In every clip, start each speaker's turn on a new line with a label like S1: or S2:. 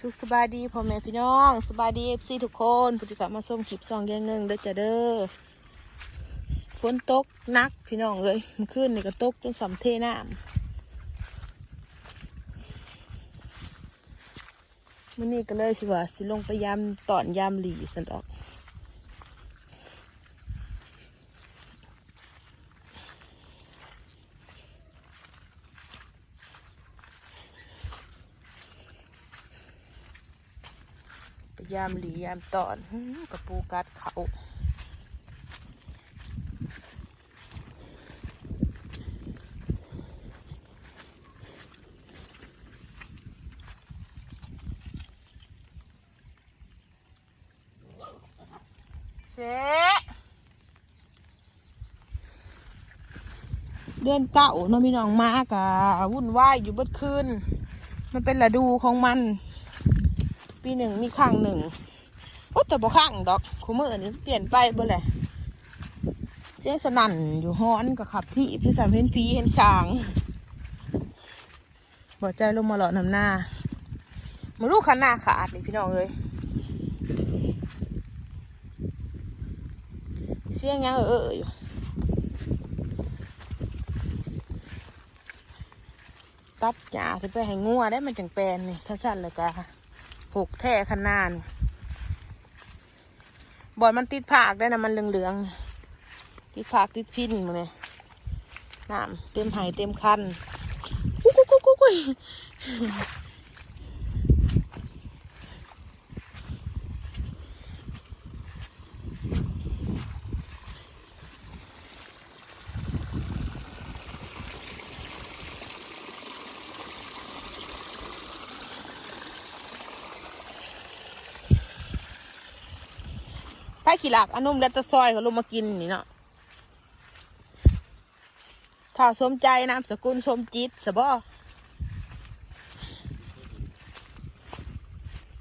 S1: สุขสบายดีพ่อแม่พี่น้องสบายดีเอฟซีทุกคนผู้จัดการมาส่งคลิปซองแยงเงิงเด้อจ้ะเด้อฝนตกนักพี่น้องเลยมันขึ้นนี่ก็ตกจนสำเทน้ำมื่อนี้ก็เลยสิว่าสิลงไปยามตอนยามหลีสันดอก ยามหลียามตอนกระปูกัดเขาเสเดือนเก่าน้องพี่น้องมากอะวุ่นวายอยู่เบิดคืน มันเป็นฤดูของมัน ปีหนึ่งมีข้างหนึ่งโอ้แต่บ่ข้างดอกคูมืออันี่เปลี่ยนไปบ่แหละเสียงสนั่นอยู่ฮ้อนกับขับที่พี่สามเห็นผีเห็นช้างบ่ใจลงมาหล่อนำหน้ามาลูกขันหน้าขาดนี่พี่น้องเอ้ยเสียงยังเออเอออยู่ตัดหญ้าขึ้นไปให้งัวได้มันจังแปลนนี่ขั้นสั้นเลยกะ หกแท่ขนานบอยมันติดผากได้นะมันเหลืองๆติดผากติดพินมาเลยน้ำเต็มไหเต็มคันกุ๊กกุ๊กกุ๊กกุ๊ก ขี้หลักอนุ่มแล้วตะซอยเขาลงมากินนี่เนาะถ้าสมใจนามสกุลสมจิตสบอ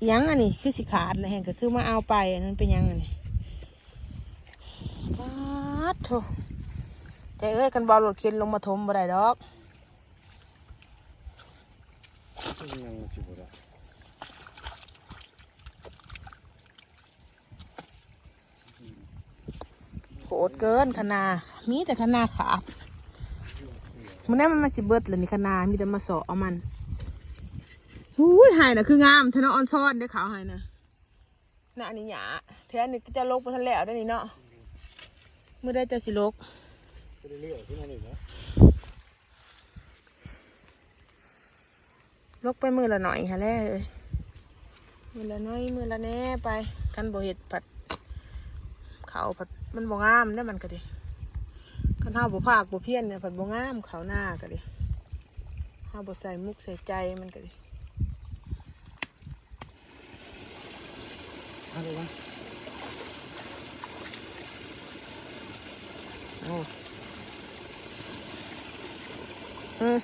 S1: ยังอันนี้คือสิขาดเลยแห่งก็คือมาเอาไปอันนั้นเป็นยังอันนี้ปาดโถใจเอ้ยกันบอลรถเข็นลงมาถมบ่ได้ดอก
S2: ยังสิบ่ได้
S1: โห ดเกินคณามีแต่คณาขาดมันได้มันมาสิเบิดเลยนี่คณามีแต่มาสอเอามันหูยหายนะคืองามทนออนซ่อนได้ขาวหายนะน่ะอันนี้หยาแท้นี่จะลกไปทันแล้วได้นี่เนาะเมื่อได้จะสิลก
S2: ไปเรื่อยๆขึ้นมาหนึ่งนะ
S1: ลกไปมือละหน่อยฮะแล้วเอ้ยมือละน้อยมือละแน่ไปกันบ่เห็ดผัด เขาผัดมันบ่งามได้อมันก็ดิกันเฮาบ่ภาคบ่เพี้ยนเนี่ยผัดบ่งามเขาหน้าก็ดิเฮาบ่ใส่มุกใส่ใจมันก็ดิ
S2: เอาเลยวะ
S1: โอ้อืม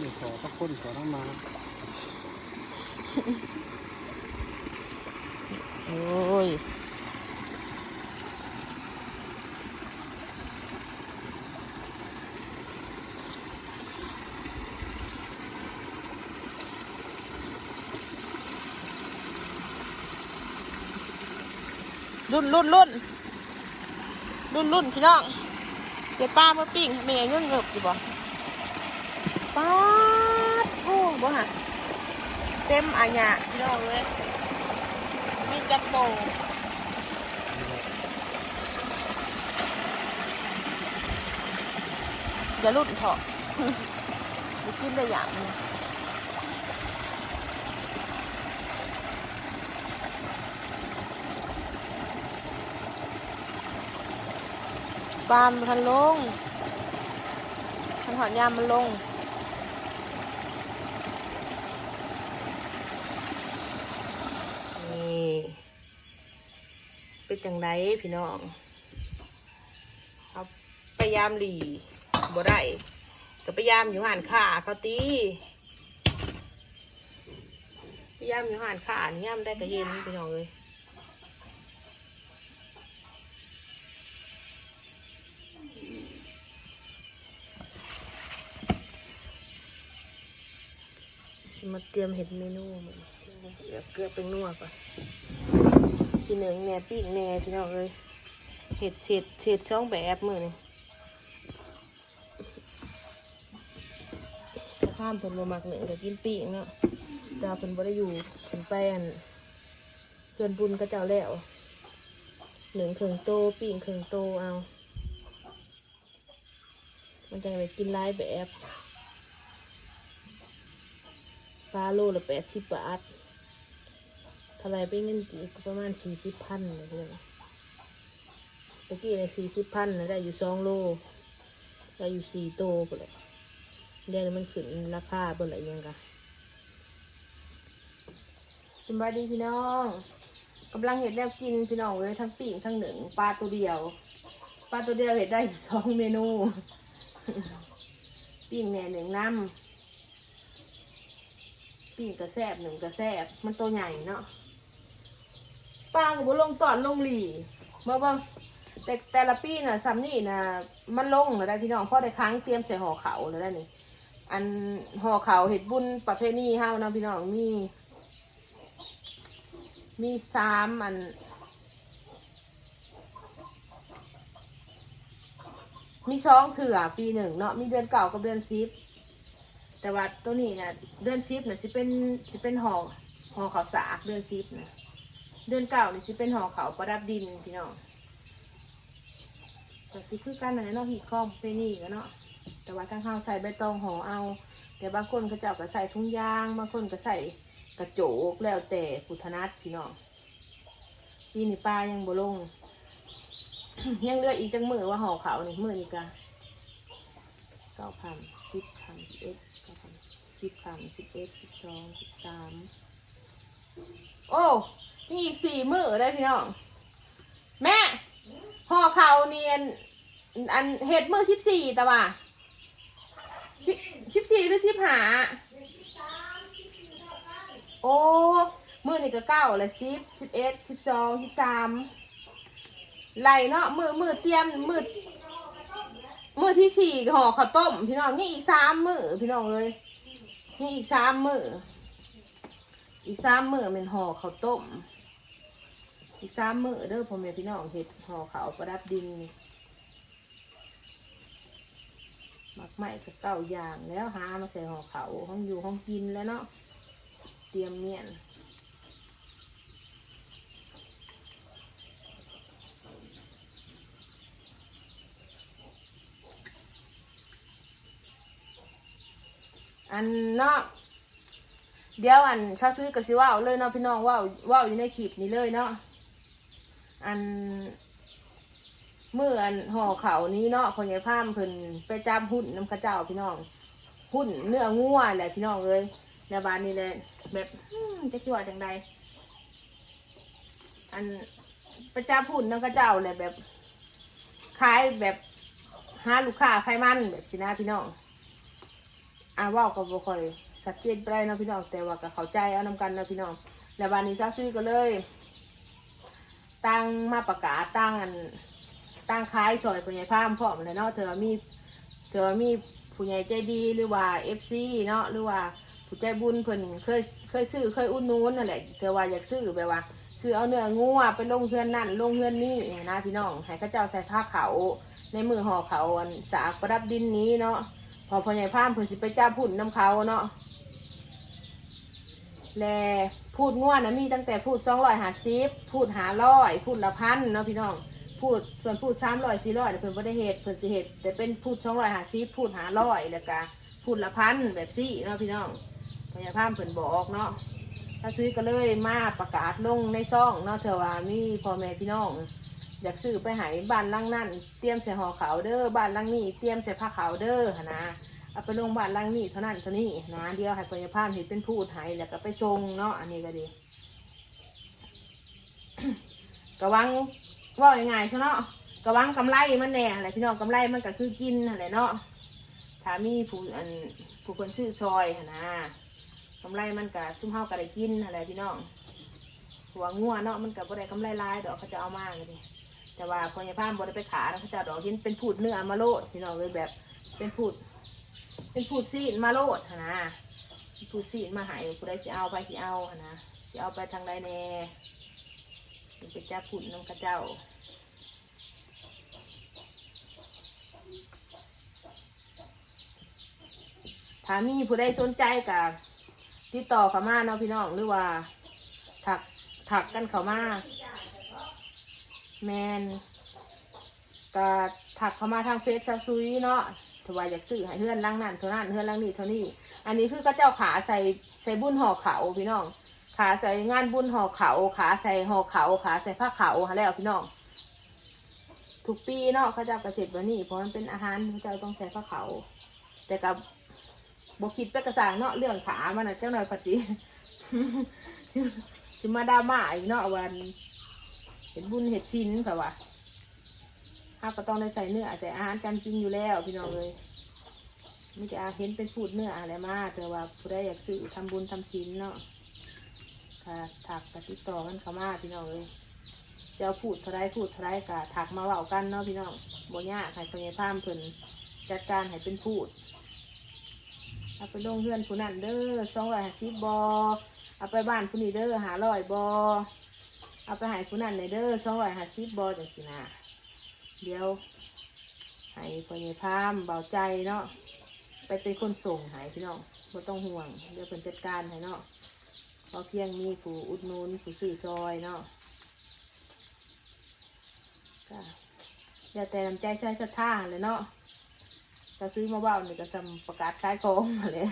S2: นี่ขอทั้งคนขอทั้งมา
S1: โอ้ยรุ่นรุ่นรุ่นรุ่นรุ่นพี่น้องเดี๋ยวป้ามาปิ้งเมียเงื้อเงือบอยู่บ่ป้าโอ้บ่ฮะเต็มอาญะพี่น้องเลย จักโตอย่ารุ่นเถอะไปกินได้อย่างนึ่งปลามันลงทันหอนยามมันลง นี่เป็น จังไดพี่น้อง เอาพยายามหลีบ่ได้ก็พยายามอยู่หันขาเขาตีพยายามอยู่หันขานี่ย่ำได้ก็เย็นพี่น้องเลยมาเตรียมเห็ดเมนูมันเดี๋ยวเกลือเป็นนัวก่อน สีหนึ่งแหน่ปีกแหน่พี่น้องเลยเห็ดเศษเศษช่องแบบมือนี่ถ้าข้ามเพิ่นบ่มักหนึ่งก็กินปีกเนาะแต่ว่าเพิ่นบ่ได้อยู่เพิ่นไปอันเพื่อนบุญก็เจ้าแล้วหนึ่งเครื่งโตปีกเครื่งโตเอา มันจะไปกินหลายแบบปลาโลละแปดสิบบาท ท่าไหรเป็นเงินกี่ก็ประมาณสี่สิบพันเลยเพื่อนตะกี้ในสี่สิบพันนะได้อยู่สองโล ได้อยู่สี่โตไปเลยเดี๋ยวมันขึ้นราคาเปิดอะไรยังกะสบายดีพี่น้องกำลังเห็ดแล้วกินพี่น้องเลยทั้งปีกทั้งหนึ่งปลาตัวเดียวปลาตัวเดียวเห็ดได้อยู่สองเมนูปิ้งแหน่หนึ่งน้ำปิ้งกระแซบหนึ่งกระแซบมันตัวใหญ่เนาะ ปลากับบุลงตอนลงหลีมาเบ้างแต่แต่ละปีน่ะซ้ำนี่น่ะมันลงแล้วได้พี่น้องพราะได้ค้างเตรียมใส่ห่อเขาแล้วได้นี่อันห่อเขาเห็ดบุญประเพณีเฮานะพี่น้องมีมีสามอัน มีสองเถื่อปีหนึ่งเนาะมีเดือนเก่ากับเดือนซิปแต่ว่าตัวนี้เนี่ยเดือนซิปเนี่ยสิเป็นสิเป็นห่อห่อขาวสากเดือนซิปนะ เดือนเก่านี่สิเป็นหอเขาประดับดินพี่น้องแต่สิคือกันนะเนาะหีดข้อมไปนี่กันเนาะแต่ว่าทางข้าวใส่ใบตองห่อเอา แต่บางคนก็จะเอาก็ใส่ถุงยางบางคนก็ใส่กระโจกแล้วแต่พุทธนัดพี่น้องปีนี้ปลายังบ่ลง ยังเลืออีกจังมือว่าห่อเขาวนี่มือนี่กะเก้าพันสิบพันสิบเอ็ดเก้าพันสิบพันสิบเอ็ดสิบสองสิบสามโอ้ ยังอีกสี่มือได้พี่น้อง แม่ห่อเขาเนียนอันเห็ดมือสิบสี่แต่ว่าสิบสี่หรือสิบห้าโอ้มือนี่ก็เก้าเลยสิบสิบเอ็ดสิบสองสิบสามไหลเนาะมือมือเตรียมมือมือที่สี่ห่อข้าวต้ม พี่น้องนี่อีกสามมือพี่น้องเลยนี่อีกสามมืออีกสามมือเป็นห่อข้าวต้ม อีกสามมือเด้อพ่อแม่พี่น้องเห็ดห่อขาวประดับดินหมักไหม้กับเก้าอย่างแล้วหามาใส่ห่อเขาห้องอยู่ห้องกินแล้วเนาะเตรียมเมียนอันเนาะเดี๋ยวอันชาชุยกับสิว่าเลยเนาะพี่น้องว่าวว่าวอยู่ในคลิปนี้เลยเนาะ อันเมื่ออันห่อเขานี้เนาะคนใหญ่พามเพิ่นไปจับหุ่นน้ำข้าเจ้าพี่น้อง หุ่นเนื้องัวแหละพี่น้องเลยในบ้านนี้เลยแบบจะคิดว่าจังใดอันไปจับหุ่นน้ำข้าเจ้าเลยแบบขายแบบหาลูกค้าไขมันแบบสินะพี่น้องอาว่าก็บ่ค่อยสักเจนไปได้นะพี่น้องแต่ว่าก็เข้าใจเอานำกันนะพี่น้องแล้ววันนี้ซาซุยก็เลย ตั้งมาประกาศตั้งอันตั้งขายซอยผู้ใหญ่พามพร้อมเลยเนาะเธอมีเธอมีผู้ใหญ่ใจดีหรือว่าเอฟซีเนาะหรือว่าผู้ใจบุญเพิ่นเคยเคยซื้อเคยอุ่นนู้นนั่นแหละเธอว่าอยากซื้อแบบว่าซื้อเอาเนื้องัวไปลงเฮือนนั่นลงเฮือนนี่นะพี่น้องให้ข้าเจ้าใส่ผ้าเขาวในมือห่อเขานสากประดับดินนี้เนาะพอพ่อใหญ่พามเพิ่นสิไปจ้าพูดน้ำเขาเนาะแล พูดง่วนนะมีตั้งแต่พูดสองร้อยหาสิบพูดหาร้อยพูดละพันเนาะพี่น้องพูดส่วนพูดสามร้อยสี่ร้อยเพิ่นบ่ได้เหตุเพิ่นสิเหตุแต่เป็นพูดสองร้อยหาสิบพูดหาร้อยแล้วก็พูดละพันแบบสี่เนาะพี่น้องพ่อใหญ่พามเพิ่นบอกเนาะถ้าซื้อก็เลยมาประกาศลงในซ่องเนาะเถอว่ามีพ่อแม่พี่น้องอยากซื้อไปหายบ้านลังนั่นเตรียมใส่ห่อขาวเด้อบ้านลังนี้เตรียมใส่ผ้าขาวเด้อหนนะ เอาไปลงบ้านหลังนี้เท่านั้นเท่านี้นะเดียวให้พยาพามเห็นเป็นพูดหายแล้วก็ไปทรงเนาะอันนี้ก็ดีกระวังว่ายังไงใช่เนาะกระวังกำไรมันแน่อะไรพี่น้องกำไรมันก็คือกินอะไรเนาะถ้ามีผู้อันผู้คนซื้อซอยนะกำไรมันก็ซุ่มเฮาก็ได้กินอะไรพี่น้องหัวงัวเนาะมันก็บ่ได้กำไรหลายดอกเขาจะเอามากเลยแต่ว่าพอยาพามบได้ไปขาเขาจะดอกเห็นเป็นพูดเนื้อมาโลดพี่น้องเลยแบบเป็นพูด เป็นพูดซีนมาโลดหั้นนะผู้สิมาหายผู้ใดสิเอาไปสิเอาหั้นนะสิเอาไปทางใดแน่เป็นเจ้าขุนน้ำกระเจ้าถ้ามีผู้ใดสนใจกับติดต่อเขามาเนาะพี่น้องหรือว่า ถักถักกันเขามาแมนก็ถักเขามาทางเฟซซาซุยเนาะ ว่าอยากซื้อให้เพื่อนล่างนั่นเท่านั้นเพื่อนล่างนี่เท่านี้ อันนี้คือก็เจ้าขาใส่ใส่บุญห่อเขาพี่น้อง ขาใส่งานบุญห่อเขาขาใส่ห่อเขาขาใส่ผ้าเขาหาแล้วพี่น้องทุกปีเนาะเขาจ้าเกษตรวันนี้เพราะมันเป็นอาหารเขาจ้าต้องใส่ผ้าเขา แต่กับบคิดไปกระสางเนาะเรื่องขามันนะเจ้าหน่อยปฏิจะมาดาม่าอีกเนาะวัน เห็นบุญเห็ดชินค่ะวะ ข้าก็ต้องได้ใส่เนื้อใส่อาหารจำจริงอยู่แล้วพี่น้องเลยไม่จะเห็นเป็นพูดเนื้ออะไรมาแต่ว่าผู้ใดอยากซื้อทำบุญทำชินเนาะค่ะถักกติดต่อกันเข้ามาพี่น้องเลยจะเอาพูดท่าไรพูดท่าไรกะถักมาเว้ากันเนาะพี่น้องโบ่ยากให้พญาพามเพิ่นจัดการให้เป็นพูดเอาไปลงเพื่อนผู้นั้นเด้อสองร้อยห้าสิบบอเอาไปบ้านผู้นี้เด้อหาร้อยบอเอาไปหายผู้นั้นในเด้อสองร้อยห้าสิบบอจังสินะ เดี๋ยวให้พ่อใหญ่พามเบาใจเนาะไปเป็นคนส่งหายพี่น้องไม่ต้องห่วง เดี๋ยวเพิ่นจัดการให้เนาะเพราะเพียงมีผู้อุดหนุนผู้ซื้อซอยเนาะก็อย่าแต่น้ำใจใช้ศรัทธาเลยเนาะถ้าซื้อมาเบ้าเนี่ยก็ทำประกาศขายของมาเลย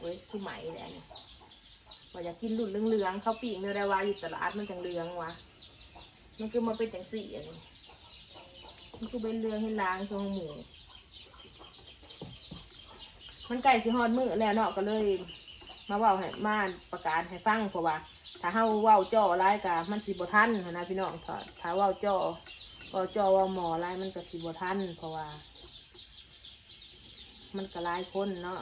S1: เว้ยคือไหมแหละนี่ ว่าอยากกินรุ่นเหลืองๆเขาปีกเนื้อได้วาอยู่ตลาดมันจังเหลืองวะมันคือมาเป็นจังสีอันนี้มันคือเป็นเรืองให้ล้างช่วงหมูมันไก่สิฮอดมือแล้วเนาะก็เลย มาเว่าให้มาประกาศให้ฟังเพราะว่า ถ้าเฮาเว้าจ่อร้ายกะมันสิบ่ทันนนะพี่น้องถ้าถ้าเว้าจ่อเว้าจ่อเว่าหมอร้ายมันก็สิบ่ทันเพราะว่า มันก็หลายคนเนาะ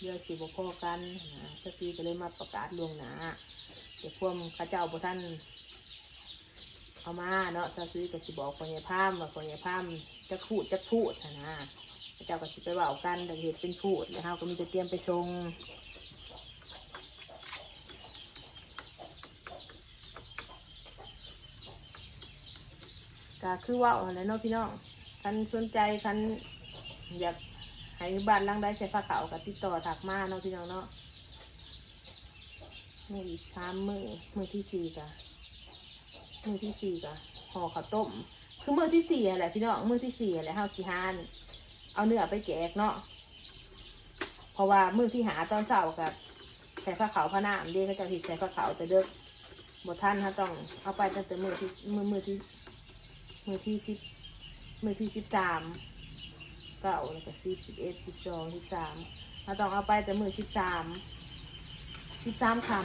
S1: เดี๋ยวสิบ่อกันนะสักทีก็เลยมาประกาศล่วงหน้าเดี๋ยวพวกข้าเจ้าบ่ทันเอามาเนาะสักทีก็สิบอกคนยายพามว่าคนยายพามจะพูดจะพูดนะข้าเจ้าก็สิไปเว้ากันแต่เหตุเป็นพูดแล้วเฮาก็มีแต่เตรียมไปชงก็คือว่าอะไรเนาะพี่น้องคันสนใจคันอยาก ให้บ้านหลังได้ใส่ผ้าขาวกับติดต่อถักมาเนาะพี่น้องเนาะมืออีกสามมือมือที่สี่กะมือที่สี่กะห่อข้าวต้ม คือมือที่สี่อะไรพี่น้องมือที่สี่อะไรเฮาวสิฮานเอาเนื้อไปแจกเนาะเพราะว่ามือที่หาตอนเช้ากับใส่ผ้าขาวผ้าหน้าเด็กก็จะผิดใส่ผ้าขาวแต่เด็กบทท่านเขาต้องเอาไปตั้งแต่มือที่มือมือที่มือที่สิบมือที่สิบสาม เก้าแล้วก็สิบสิบเอ็ดสิบสองสิบสามเราต้องเอาไปแต่มือสิบสามสิบสามคำ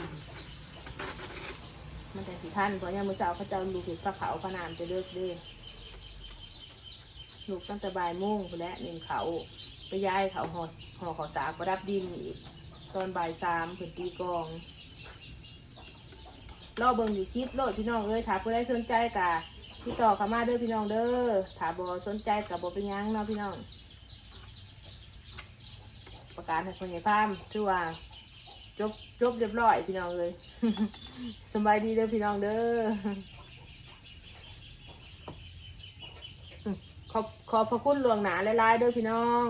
S1: มันแต่สิท่านเพราะยังมือเจ้าเขาเจ้าลูกเห็ดพระเขาพระนามจะเลิกเด้ลูกตั้งแต่บ่ายโมงไปแล้วหนึ่งเขาไปย้ายเขาห่อห่อขาสากประดับดินอีก ตอนบ่ายสามผืนตีกองรอเบิ่งอยู่คลิปโลดพี่น้องเอ้ยถ้าผู้ใดสนใจกะพี่ต่อเข้ามาเด้อพี่น้องเด้อถ้าบ่สนใจกับ่เป็นยังเนาะพี่น้อง ประกาศให้คนใหญ่พามคือว่าจบจบเรียบร้อยพี่น้องเลยสบายดีเด้อพี่น้องเด้อขอบขอบพระคุณหลวงหนาหลายๆเด้อพี่น้อง